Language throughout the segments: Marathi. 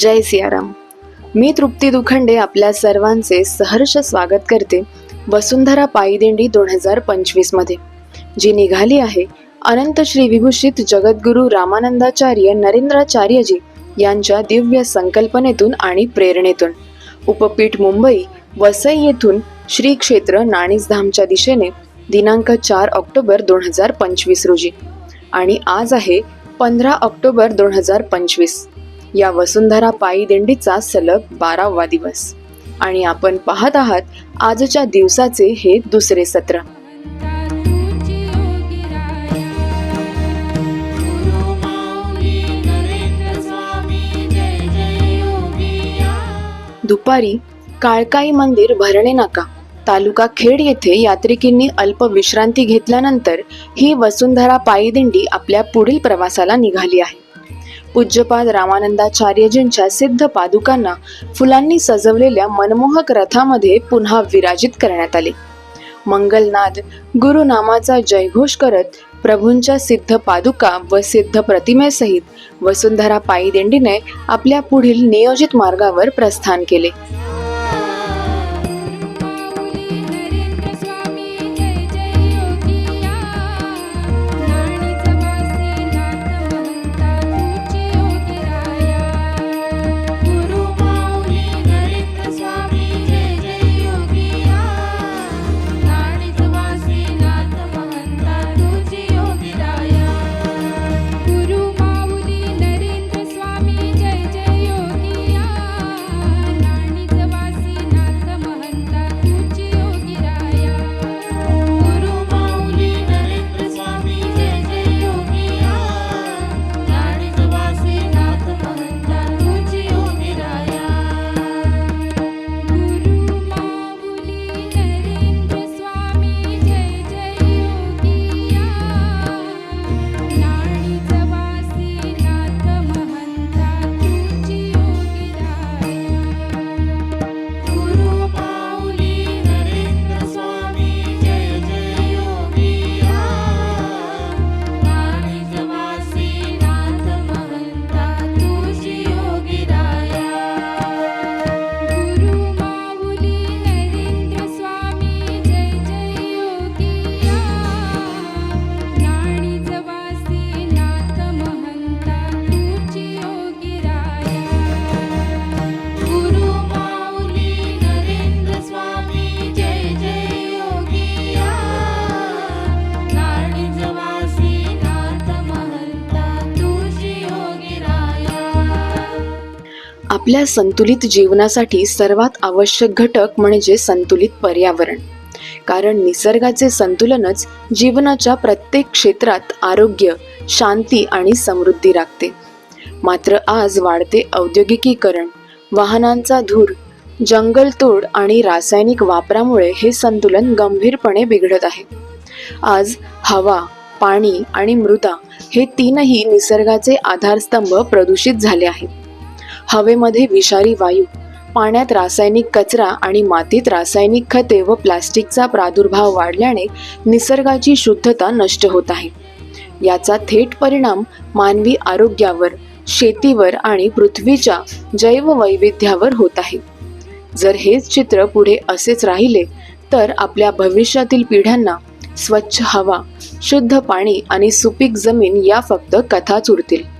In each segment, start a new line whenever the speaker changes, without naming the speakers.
जय सियाराम. मी तृप्ती दुखंडे आपल्या सर्वांचे सहर्ष स्वागत करते वसुंधरा पायीदिंडी दोन हजार पंचवीसमध्ये जी निघाली आहे अनंत श्री विभूषित जगद्गुरू रामानंदाचार्य नरेंद्राचार्यजी यांच्या दिव्य संकल्पनेतून आणि प्रेरणेतून. उपपीठ मुंबई वसई येथून श्री क्षेत्र नाणीसधामच्या दिशेने दिनांक चार ऑक्टोबर दोन हजार पंचवीस रोजी. आणि आज आहे पंधरा ऑक्टोबर दोन हजार पंचवीस. या वसुंधरा पायी दिंडीचा सलग बारावा दिवस. आणि आपण पाहत आहात आजच्या दिवसाचे हे दुसरे सत्र. दुपारी काळकाई मंदिर भरणे नाका. तालुका खेड येथे यात्रिकींनी अल्प विश्रांती घेतल्यानंतर ही वसुंधरा पायी दिंडी आपल्या पुढील प्रवासाला निघाली आहे. पूज्यपाद रामानंदाचार्यजींच्या सिद्ध पादुकांना फुलांनी सजवलेल्या मनमोहक रथामध्ये पुन्हा विराजित करण्यात आले. मंगलनाद गुरुनामाचा जयघोष करत प्रभूंच्या सिद्ध पादुका व सिद्ध प्रतिमेसहित वसुंधरा पायी दिंडीने आपल्या पुढील नियोजित मार्गावर प्रस्थान केले. आपल्या संतुलित जीवनासाठी सर्वात आवश्यक घटक म्हणजे संतुलित पर्यावरण. कारण निसर्गाचे संतुलनच जीवनाच्या प्रत्येक क्षेत्रात आरोग्य शांती आणि समृद्धी राखते. मात्र आज वाढते औद्योगिकीकरण वाहनांचा धूर जंगलतोड आणि रासायनिक वापरामुळे हे संतुलन गंभीरपणे बिघडत आहे. आज हवा पाणी आणि मृदा हे तीनही निसर्गाचे आधारस्तंभ प्रदूषित झाले आहेत. हवेमध्ये विषारी वायू पाण्यात रासायनिक कचरा आणि मातीत रासायनिक खते व प्लास्टिकचा प्रादुर्भाव वाढल्याने निसर्गाची शुद्धता नष्ट होत आहे. याचा थेट परिणाम मानवी आरोग्यावर शेतीवर आणि पृथ्वीच्या जैववैविध्यावर होत आहे. जर हेच चित्र पुढे असेच राहिले तर आपल्या भविष्यातील पिढ्यांना स्वच्छ हवा शुद्ध पाणी आणि सुपीक जमीन या फक्त कथाच उरतील.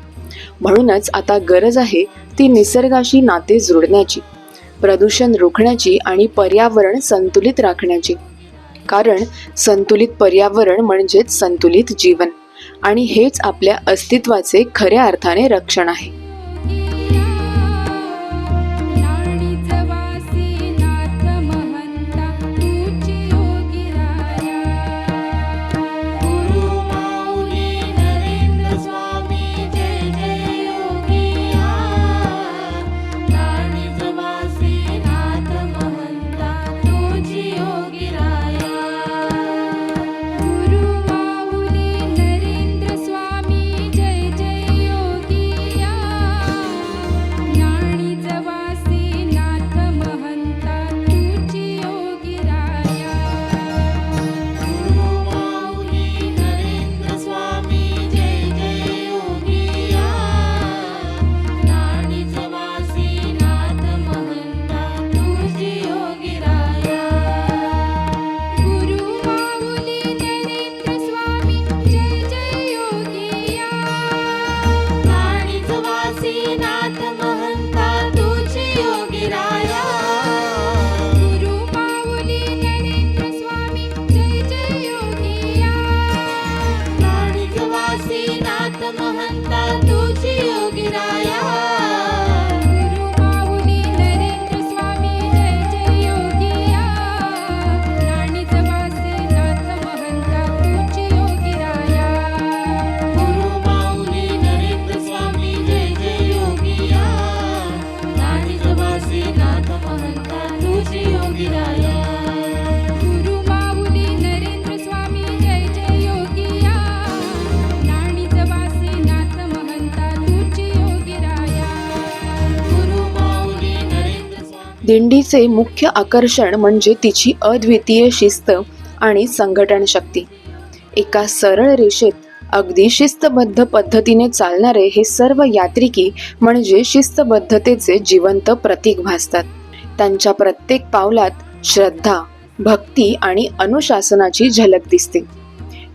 म्हणूनच आता गरज आहे ती निसर्गाशी नाते जुळण्याची प्रदूषण रोखण्याची आणि पर्यावरण संतुलित राखण्याची. कारण संतुलित पर्यावरण म्हणजेच संतुलित जीवन आणि हेच आपल्या अस्तित्वाचे खऱ्या अर्थाने रक्षण आहे. दिंडीचे मुख्य आकर्षण म्हणजे तिची अद्वितीय शिस्त आणि संघटन शक्ती एका सरळ रेषेत अगदी शिस्तबद्ध पद्धतीने चालणारे हे सर्व यात्रिकी म्हणजे शिस्तबद्धतेचे जिवंत प्रतीक भासतात. त्यांच्या प्रत्येक पावलात श्रद्धा भक्ती आणि अनुशासनाची झलक दिसते.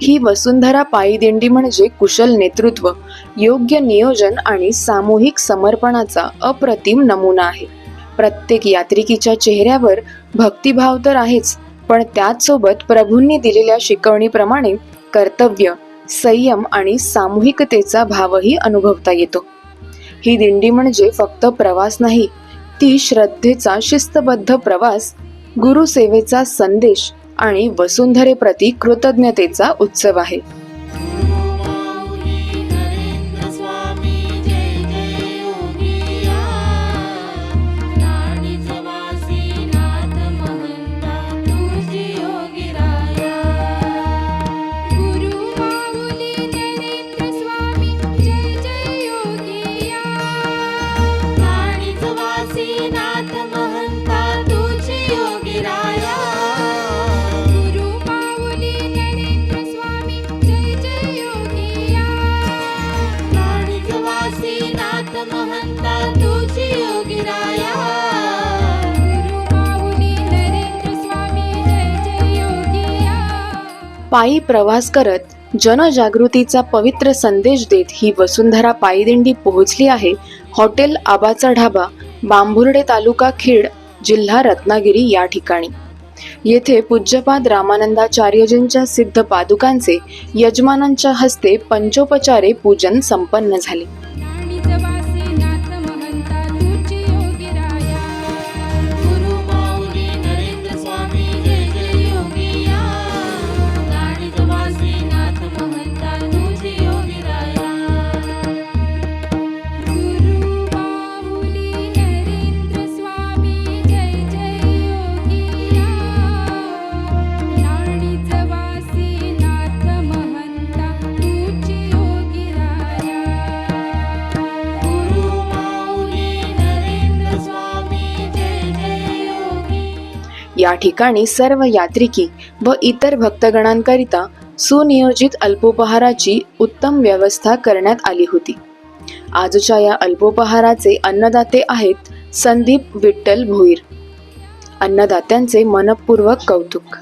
ही वसुंधरा पायी दिंडी म्हणजे कुशल नेतृत्व योग्य नियोजन आणि सामूहिक समर्पणाचा अप्रतिम नमुना आहे. प्रत्येक यात्रिकीच्या चेहऱ्यावर भक्तिभाव तर आहेच पण त्याचसोबत प्रभूंनी दिलेल्या शिकवणीप्रमाणे कर्तव्य संयम आणि सामूहिकतेचा भावही अनुभवता येतो. ही दिंडी म्हणजे फक्त प्रवास नाही ती श्रद्धेचा शिस्तबद्ध प्रवास गुरुसेवेचा संदेश आणि वसुंधरेप्रती कृतज्ञतेचा उत्सव आहे. पायी प्रवास करत जनजागृतीचा पवित्र संदेश देत ही वसुंधरा पायीदिंडी पोहोचली आहे हॉटेल आबाचा ढाबा बांभुर्डे तालुका खेड जिल्हा रत्नागिरी या ठिकाणी. येथे पूज्यपाद रामानंदाचार्यजींच्या सिद्ध पादुकांचे यजमानांच्या हस्ते पंचोपचारे पूजन संपन्न झाले. या ठिकाणी सर्व यात्रिकी व इतर भक्तगणांकरिता सुनियोजित अल्पोपहाराची उत्तम व्यवस्था करण्यात आली होती. आजच्या या अल्पोपहाराचे अन्नदाते आहेत संदीप विठ्ठल भोईर. अन्नदात्यांचे मनपूर्वक कौतुक.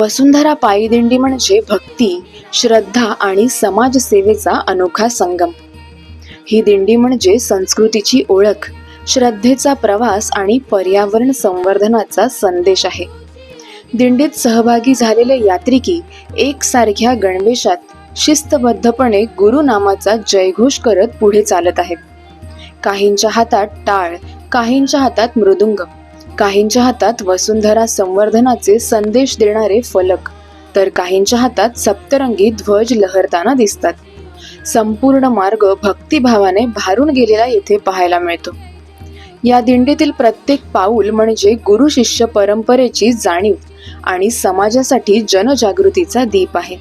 वसुंधरा पायीदिंडी म्हणजे भक्ती श्रद्धा आणि समाजसेवेचा अनोखा संगम. ही दिंडी म्हणजे संस्कृतीची ओळख श्रद्धेचा प्रवास आणि पर्यावरण संवर्धनाचा संदेश आहे. दिंडीत सहभागी झालेले यात्रिकी एकसारख्या गणवेशात शिस्तबद्धपणे गुरुनामाचा जयघोष करत पुढे चालत आहेत. काहींच्या हातात टाळ काहींच्या हातात मृदुंग. काहींच्या हातात वसुंधरा संवर्धनाचे संदेश देणारे फलक तर काहींच्या हातात सप्तरंगी ध्वज लहरताना दिसतात. संपूर्ण मार्ग भक्तिभावाने भारून गेलेला येथे पाहायला मिळतो. या दिंडीतील प्रत्येक पाऊल म्हणजे गुरु शिष्य परंपरेची जाणीव आणि समाजासाठी जनजागृतीचा दीप आहे.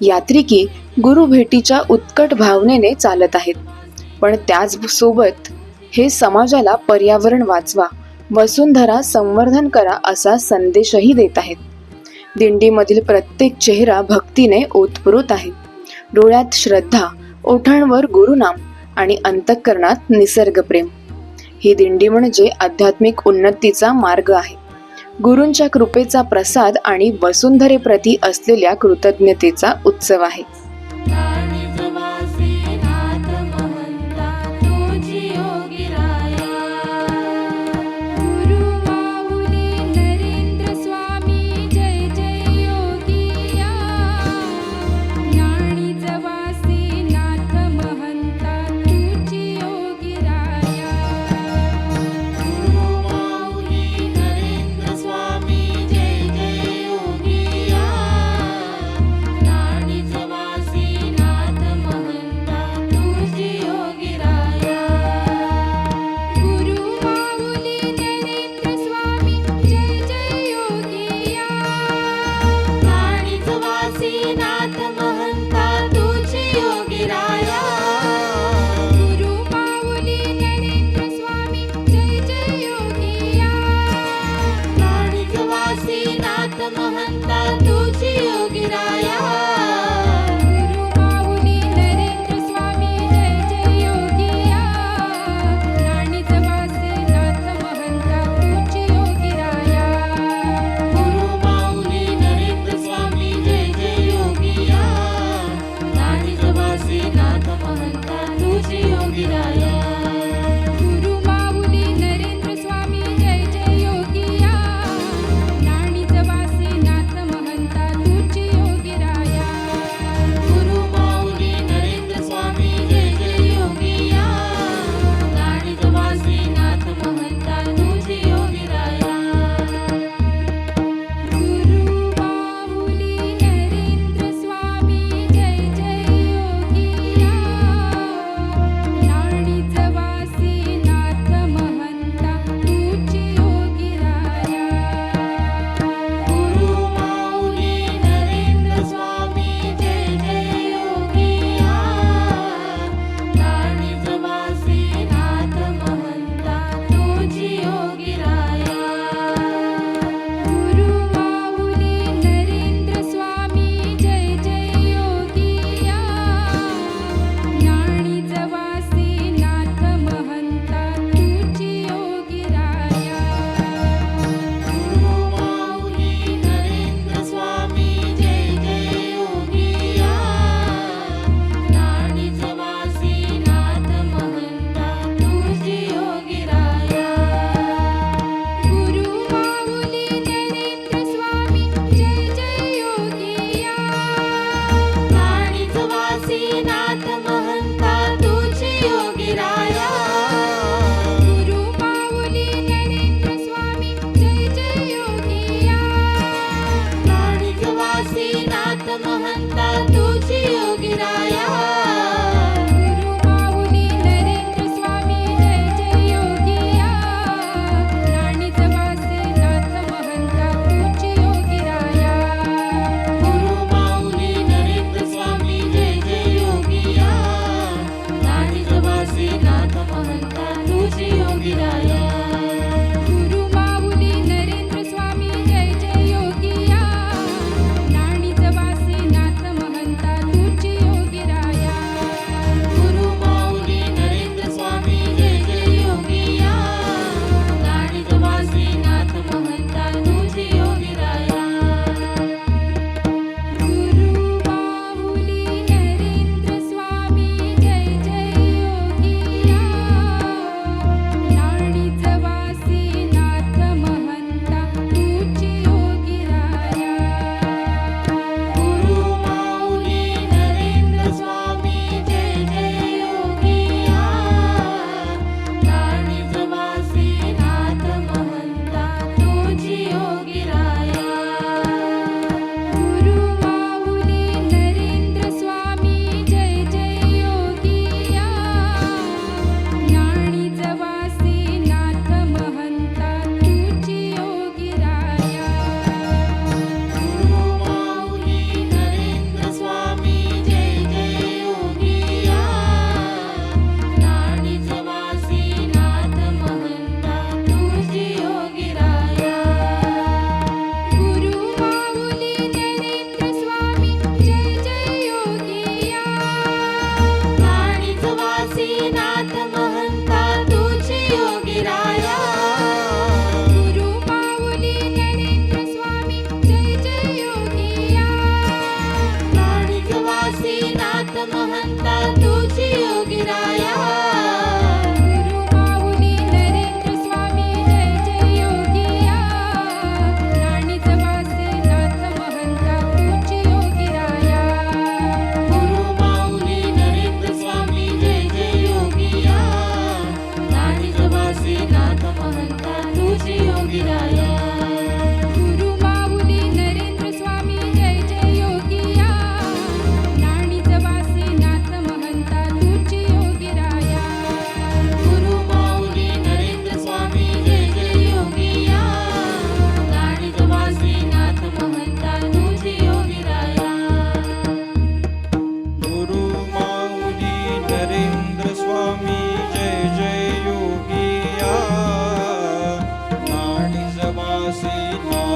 यात्रिकी गुरु भेटीच्या उत्कट भावनेने चालत आहेत. पण त्याचसोबत हे समाजाला पर्यावरण वाचवा वसुंधरा संवर्धन करा असा संदेशही देत आहेत. दिंडीमधील प्रत्येक चेहरा भक्तीने ओतप्रोत आहे. डोळ्यात श्रद्धा ओठांवर गुरुनाम आणि अंतःकरणात निसर्गप्रेम. ही दिंडी म्हणजे आध्यात्मिक उन्नतीचा मार्ग आहे. गुरूंच्या कृपेचा प्रसाद आणि वसुंधरेप्रती असलेल्या कृतज्ञतेचा उत्सव आहे.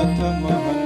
नाथ महंता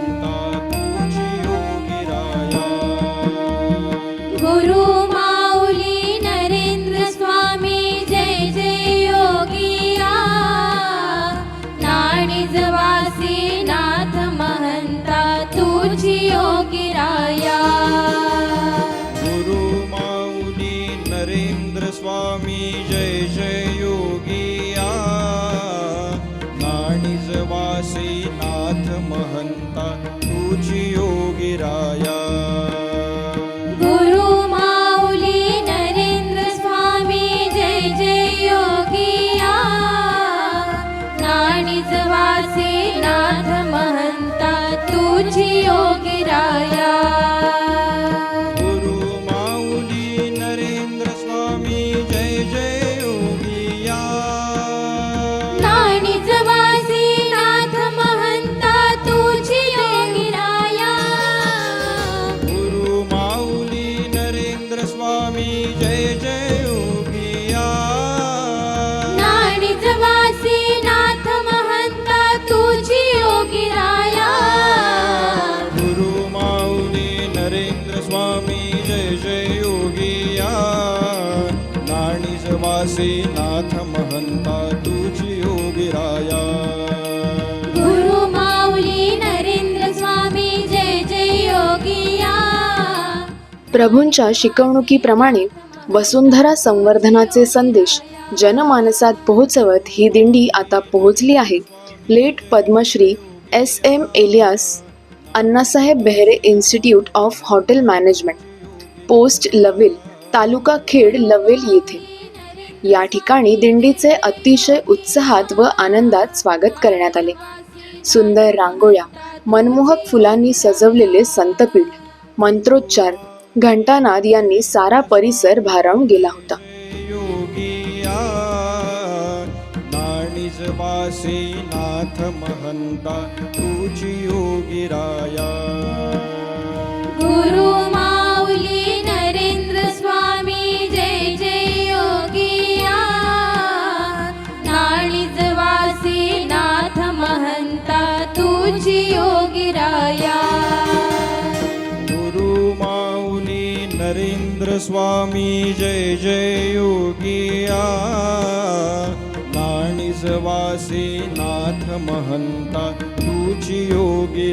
प्रभूंच्या शिकवणुकीप्रमाणे वसुंधरा संवर्धनाचे संदेश जनमानसात पोहोचवत ही दिंडी आता पोहोचली आहे. Late Padmashri S M alias Annasaheb Behre institute of hotel management post Lavel तालुका खेड लवेल येथे. या ठिकाणी दिंडीचे अतिशय उत्साहात व आनंदात स्वागत करण्यात आले. सुंदर रांगोळ्या मनमोहक फुलांनी सजवलेले संतपीठ मंत्रोच्चार घंटानाद यांनी सारा परिसर भारावून गेला होता.
नाणीज नाथ महंता तुझी योगी राया.
गुरु माऊली नरेंद्र स्वामी जय जय योगिया. नाळीज वासी नाथ महंता तुझी योगी राया.
स्वामी जय जय योगिया। नाणीज वासी नाथ महंता तुझी योगी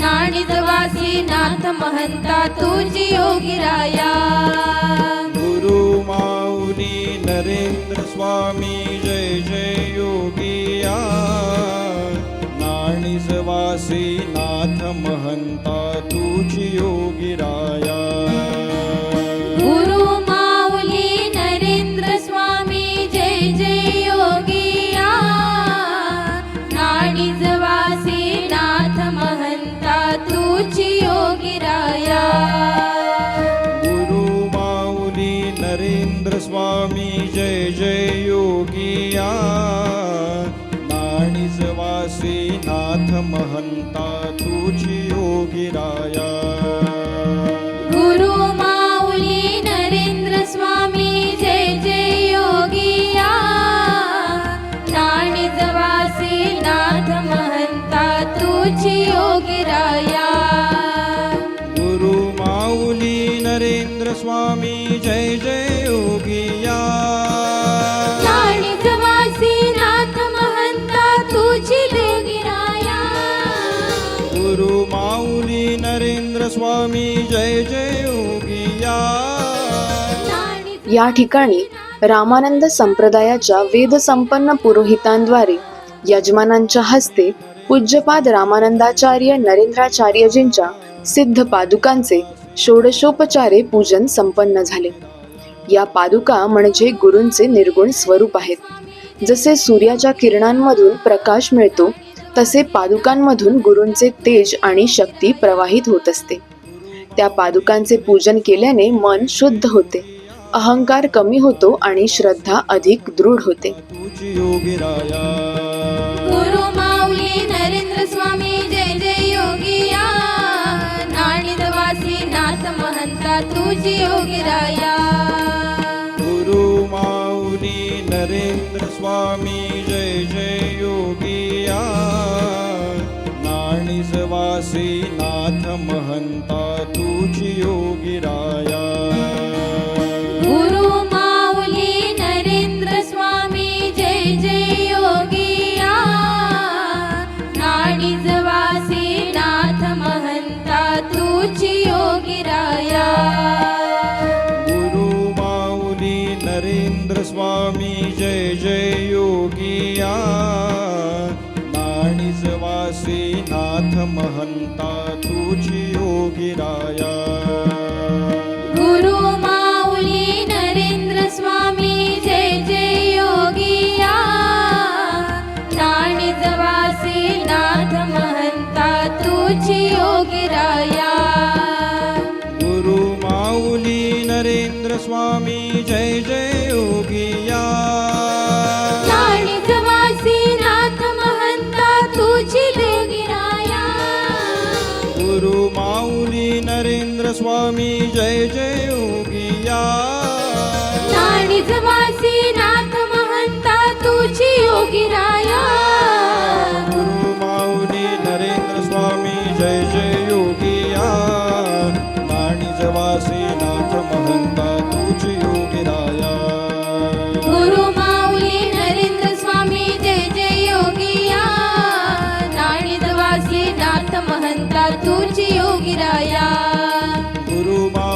नाणीज वासी नाथ महंता तुझी योगिराया
गुरु माऊली नरेंद्र स्वामी जय जय योगिया नाणीज वासी नाथ महंता तुझी
योगिराया स्वामी जय जय योगिया
या ठिकाणी रामानंद संप्रदायाच्या वेदसंपन्न पुरोहितांद्वारे यजमानांच्या हस्ते पूज्यपाद रामानंदाचार्य नरेंद्राचार्यजींच्या सिद्ध पादुकांचे षोडशोपचारे पूजन संपन्न झाले. या पादुका म्हणजे गुरूंचे निर्गुण स्वरूप आहेत. जसे सूर्याच्या किरणांमधून प्रकाश मिळतो तसे पादुकांमधून गुरूंचे तेज आणि शक्ती प्रवाहित होत असते. त्या पादुकांचे पूजन केल्याने मन शुद्ध होते. अहंकार कमी होतो आणि श्रद्धा अधिक दृढ होते.
गुरु माऊली नरेंद्र स्वामी जय जय योगिया.
नाणीजवासी नाथ महंता तुझी योगिराया
गुरु स्वामी जय जय योगिया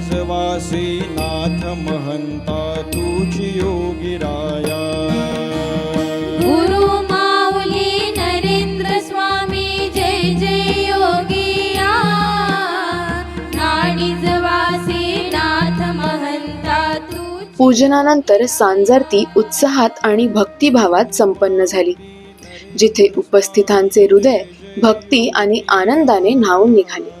नाणीजवासी नाथ महंता तुझी योगिराया
गुरु माऊली नरेंद्र स्वामी जय जय योगिया नाथ महंता
पूजनानंतर सांजारती उत्साहात आणि भक्तिभावात संपन्न झाली. जिथे उपस्थितांचे हृदय भक्ती आणि आनंदाने न्हावून निघाले.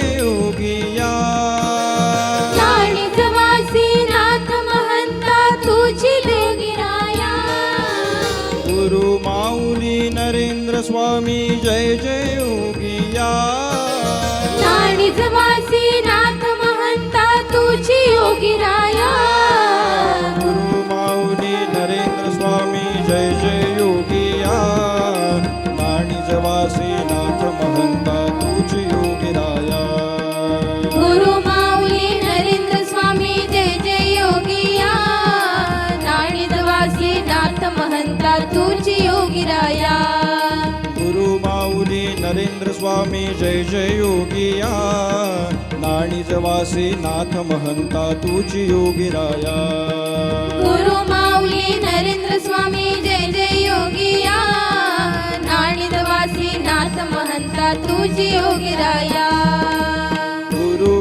स्वामी जय जय योगिया.
नाडीजवासी नाथ महंता तुझी योगिराया
गुरु माऊली नरेंद्र स्वामी जय जय योगिया. जवासी नाथ
स्वामी जय जय योगिया
नाणी जवासी नाथ महंता तुझी योगिराया
गुरु माऊली नरेंद्र स्वामी जय जय योगिया नाडीजवासी नाथ महंता तुझी योगिराया
गुरु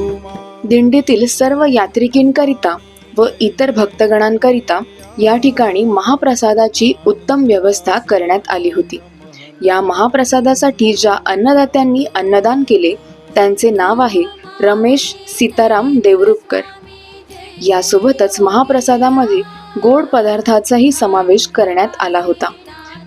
दिंडीतील सर्व यात्रिकींकरिता व इतर भक्तगणांकरिता या ठिकाणी महाप्रसादाची उत्तम व्यवस्था करण्यात आली होती. या महाप्रसादासाठी ज्या अन्नदात्यांनी अन्नदान केले त्यांचे नाव आहे रमेश सीताराम देवरुपकर यासोबतच महाप्रसादामध्ये गोड पदार्थाचाही समावेश करण्यात आला होता.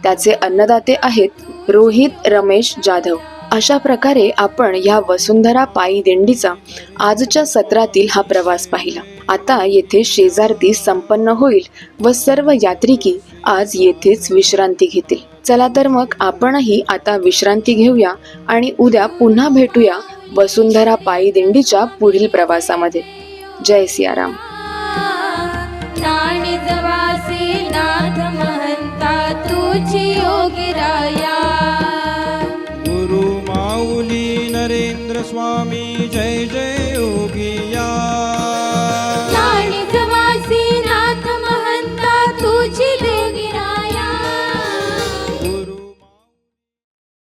त्याचे अन्नदाते आहेत रोहित रमेश जाधव. अशा प्रकारे आपण ह्या वसुंधरा पायी दिंडीचा आजच्या सत्रातील हा प्रवास पाहिला. आता येथे शेजारती संपन्न होईल व सर्व यात्रिकी आज येथेच विश्रांती घेतील. चला तर मग आपणही आता विश्रांती घेऊया आणि उद्या पुन्हा भेटूया वसुंधरा पायी दिंडीच्या पुढील प्रवासामध्ये. जय सियाराम. गुरु माऊली नरेंद्र स्वामी जय जय.